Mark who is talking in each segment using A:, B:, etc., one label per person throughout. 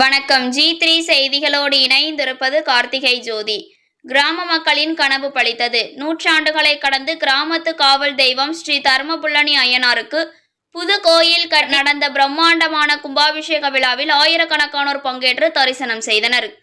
A: வணக்கம். G three செய்திகளோடு இணைந்திருப்பது கார்த்திகை ஜோதி. கிராம மக்களின் கனவு பழித்தது. நூற்றாண்டுகளை கடந்து கிராமத்து காவல் தெய்வம் ஸ்ரீ தர்மபுள்ளனி அய்யனாருக்கு புது கோயில் க- நடந்த பிரம்மாண்டமான கும்பாபிஷேக விழாவில் ஆயிரக்கணக்கானோர் பங்கேற்று தரிசனம் செய்தனர்.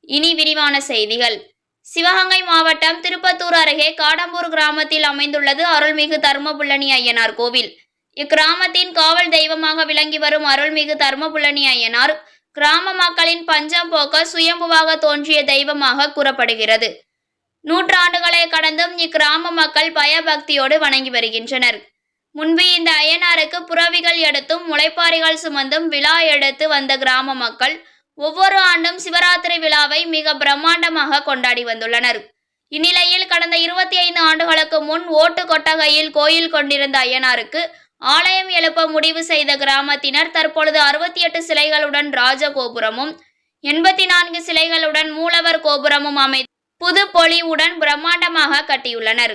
A: இனி விரிவான செய்திகள். சிவகங்கை மாவட்டம் திருப்பத்தூர் அருகே காடம்பூர் கிராமத்தில் அமைந்துள்ளது அருள்மிகு தர்மபுள்ளனி அய்யனார் கோவில். இக்கிராமத்தின் காவல் தெய்வமாக விளங்கி வரும் அருள்மிகு தர்மபுள்ளனி அய்யனார் கிராம மக்களின் பஞ்சம் போக்க சுயம்புவாக தோன்றிய தெய்வமாக கூறப்படுகிறது. நூற்றாண்டுகளை கடந்தும் இக்கிராம மக்கள் பயபக்தியோடு வணங்கி வருகின்றனர். முன்பு இந்த அய்யனாருக்கு புறவிகள் எடுத்தும் முளைப்பாரிகள் சுமந்தும் விழா எடுத்து வந்த கிராம மக்கள் ஒவ்வொரு ஆண்டும் சிவராத்திரி விழாவை மிக பிரம்மாண்டமாக கொண்டாடி வந்துள்ளனர். இந்நிலையில் கடந்த இருபத்தி ஐந்து ஆண்டுகளுக்கு முன் ஓட்டு கொட்டகையில் கோயில் கொண்டிருந்த அய்யனாருக்கு ஆலயம் எழுப்ப முடிவு செய்த கிராமத்தினர் தற்பொழுது அறுபத்தி எட்டு சிலைகளுடன் ராஜகோபுரமும் எண்பத்தி நான்கு சிலைகளுடன் மூலவர் கோபுரமும் அமை புது பொலிவுடன் பிரம்மாண்டமாக கட்டியுள்ளனர்.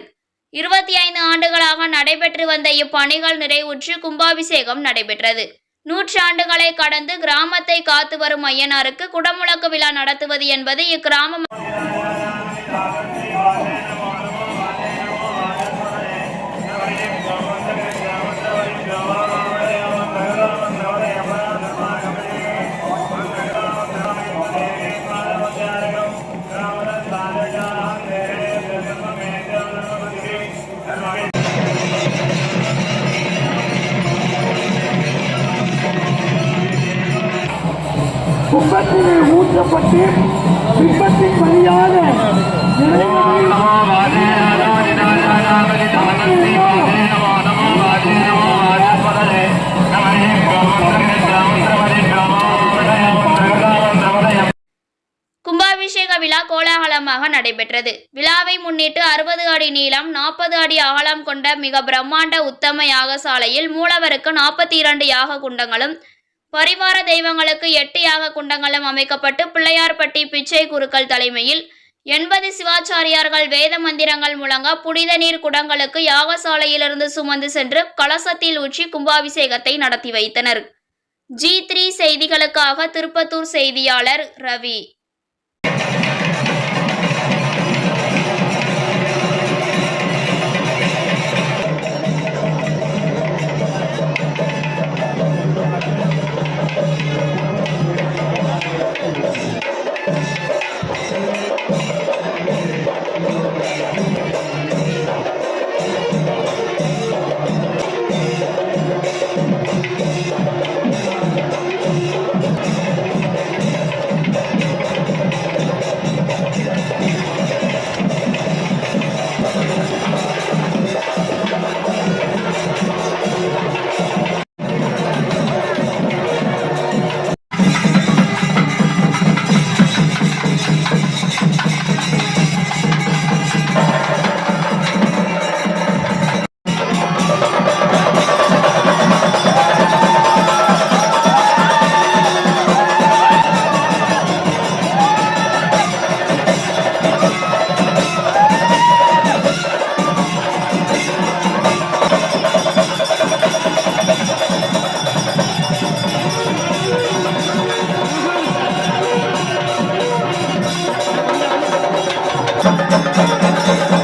A: இருபத்தி ஐந்து ஆண்டுகளாக நடைபெற்று வந்த இப்பணிகள் நிறைவுற்று கும்பாபிஷேகம் நடைபெற்றது. நூற்றாண்டுகளை கடந்து கிராமத்தை காத்து வரும் ஐயனாருக்கு குடமுழக்கு விழா நடத்துவது என்பது இக்கிராம
B: கும்பத்திலே ஊற்றப்பட்டு பிம்பத்தின் வழியாக
A: கும்பாபிஷேக விழா கோலாகலமாக நடைபெற்றது. விழாவை முன்னிட்டு அறுபது அடி நீளம் நாற்பது அடி அகலம் கொண்ட மிக பிரம்மாண்ட உத்தம யாகசாலையில் மூலவருக்கு நாற்பத்தி இரண்டு யாக குண்டங்களும் பரிவார தெய்வங்களுக்கு எட்டு யாக குண்டங்களும் அமைக்கப்பட்டு பிள்ளையார்பட்டி பிச்சை குருக்கள் தலைமையில் எண்பது சிவாச்சாரியார்கள் வேத மந்திரங்கள் முழங்க புனித நீர் குடங்களுக்கு யாகசாலையிலிருந்து சுமந்து சென்று கலசத்தில் ஊற்றி கும்பாபிஷேகத்தை நடத்தி வைத்தனர். ஜி த்ரீ செய்திகளுக்காக திருப்பத்தூர் செய்தியாளர் ரவி. Thank you.